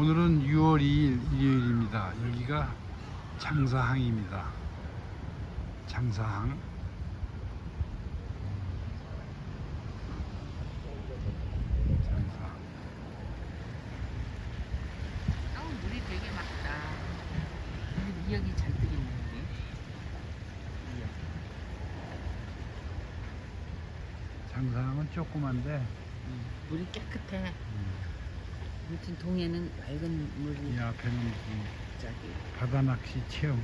오늘은 6월 2일 일요일입니다. 여기가 장사항입니다. 장사항. 장사항. 아, 물이 되게 맑다. 여기 미역이 잔뜩 여기. 미역. 장사항은 조그만데 음, 물이 깨끗해. 음, 아무튼 동해는 맑은 물이 이 앞에는 그 저기 바다 낚시 체험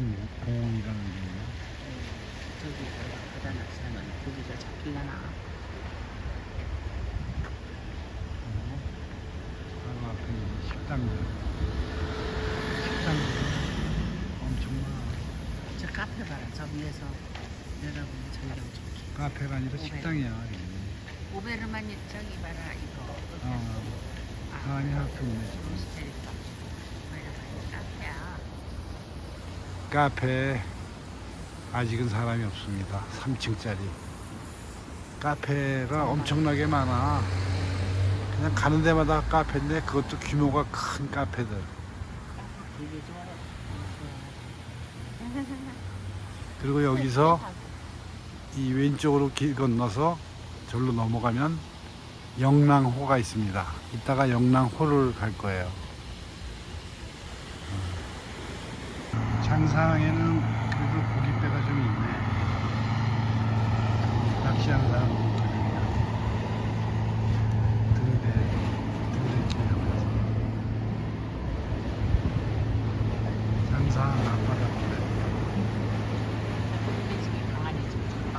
공원이라는 게 있네요. 저기 바다 낚시하면 고기가 잡히려나. 그리고 바로 앞에 있는 식당들. 식당들 엄청 많아. 저 카페 봐라. 저 위에서 내려보면 전경 좋게. 카페가 아니라 식당이야. 이게. 오베르만 저기 봐라 이거. 어, 하여튼 있네. 지금. 카페 아직은 사람이 없습니다. 3층짜리 카페가 엄청나게 많아. 그냥 가는 데마다 카페인데 그것도 규모가 큰 카페들. 그리고 여기서 이 왼쪽으로 길 건너서 절로 넘어가면 영랑호가 있습니다. 이따가 영랑호를 갈 거예요. 음. 장상에는 그래도 고깃배가 좀 있네. 낚시하는 사람도 있거든요. 등대, 등대길에 가서. 장상 앞바닷길에. 우리 집에 강아지 좀 봐.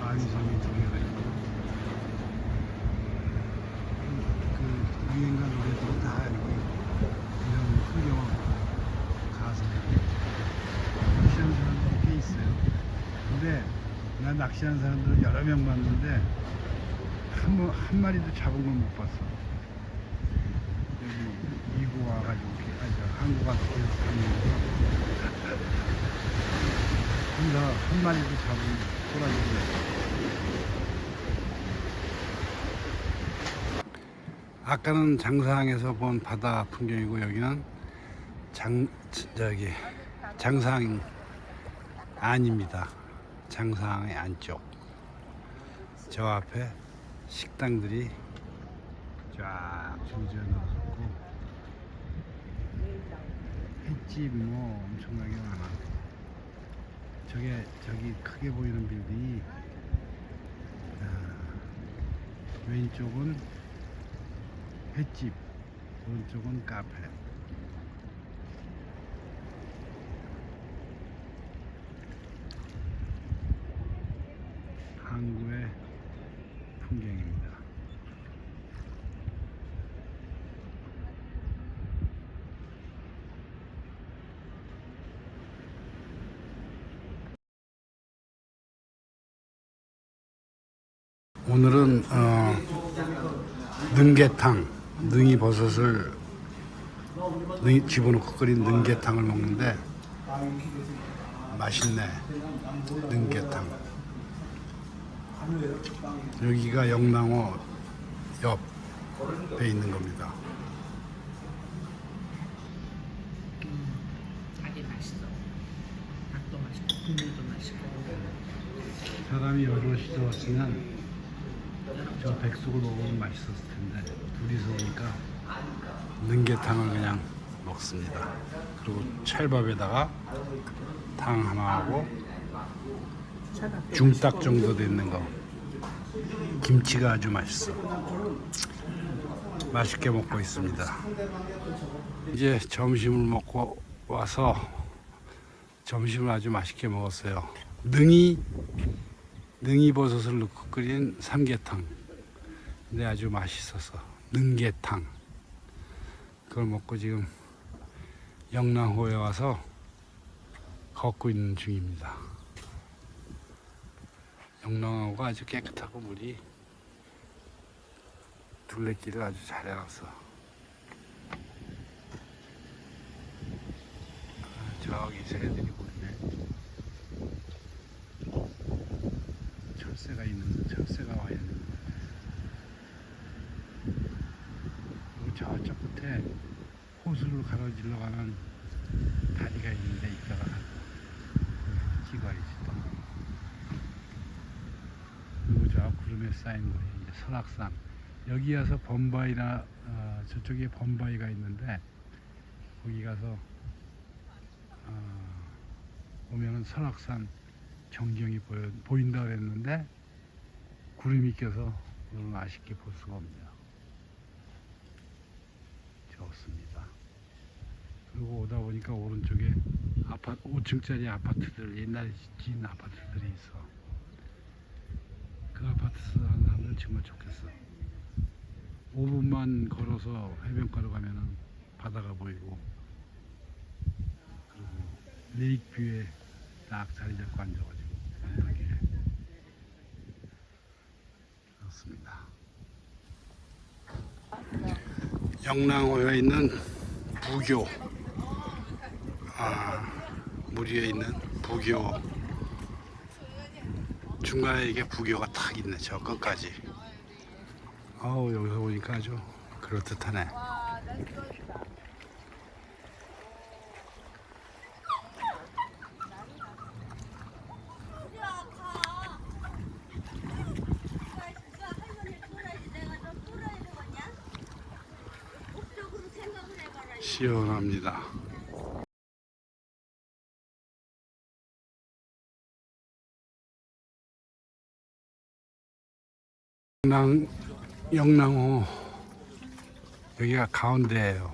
바위섬이 두 개가 있고 그 유행가 노래들은 다 알고 있고 이런 풍경을 보고 가서 낚시하는 사람들이 꽤 있어요 근데 난 낚시하는 사람들을 여러 명 봤는데 한, 번- 한 마리도 잡은 걸 못 봤어. 여기 미국 와가지고 아니 저 한국 와서 계속 다니는데 혼자 한 마리도 잡은 소라지 아까는 장사항에서 본 바다 풍경이고 여기는 장 저기 장사항 안입니다. 장사항의 안쪽. 저 앞에 식당들이 쫙 줄지어 놓고 횟집 뭐 엄청나게 많아. 저게 저기 크게 보이는 빌딩이 아, 왼쪽은 횟집, 오른쪽은 카페. 항구의 풍경입니다. 오늘은 어, 능계탕, 능이 버섯을 능이 집어넣고 끓인 능계탕을 먹는데 맛있네. 능계탕. 여기가 영랑호 옆에 있는 겁니다. 사람이 여럿이 들어왔으면 저 백숙을 먹으면 맛있었을 텐데 둘이서 오니까 능계탕을 그냥 먹습니다. 그리고 찰밥에다가 탕 하나 하고 중딱 정도 되는 거. 김치가 아주 맛있어. 맛있게 먹고 있습니다. 이제 점심을 먹고 와서 점심을 아주 맛있게 먹었어요. 능이 능이 버섯을 넣고 끓인 삼계탕 근데 아주 맛있어서. 능계탕. 그걸 먹고 지금 영랑호에 와서 걷고 있는 중입니다. 영랑호가 아주 깨끗하고 물이 둘레길을 아주 잘 해놨어 아, 저기 새들이 보이네. 철새가 있는 철새가 와 있는 저쪽 끝에 호수를 가로질러 가는 다리가 있는데 이따가 찍어야지 또. 그리고 저 구름에 쌓인 곳이 이제 설악산. 여기 와서 범바위나 어, 저쪽에 범바위가 있는데 거기 가서 어, 보면은 설악산 전경이 보여, 보인다 그랬는데 구름이 껴서 오늘 아쉽게 볼 수가 없네요. 좋습니다. 그리고 오다 보니까 오른쪽에 아파트 5층짜리 아파트들 옛날에 지은 아파트들이 있어. 그 아파트 사람들 정말 좋겠어. 5분만 걸어서 해변가로 가면은 바다가 보이고 그리고 레이크뷰에 딱 자리 잡고 앉아가지고 언덕에 그렇습니다. 영랑호에 있는 부교. 아, 물 위에 있는 부교. 중간에 이게 부교가 탁 있네 저 끝까지. 아우 여기서 보니까 아주 그럴듯하네 시원합니다. 영랑, 영랑호 여기가 가운데예요.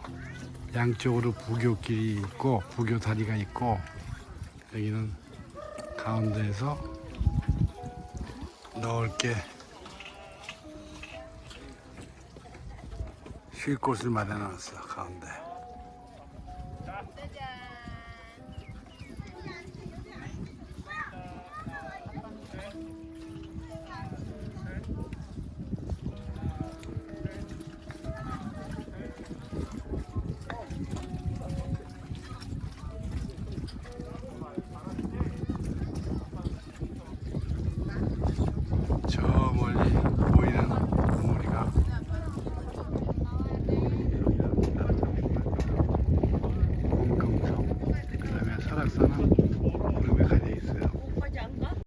양쪽으로 부교길이 있고 부교 다리가 있고 여기는 가운데에서 넓게 쉴 곳을 마련해 놨어 가운데 저 멀리.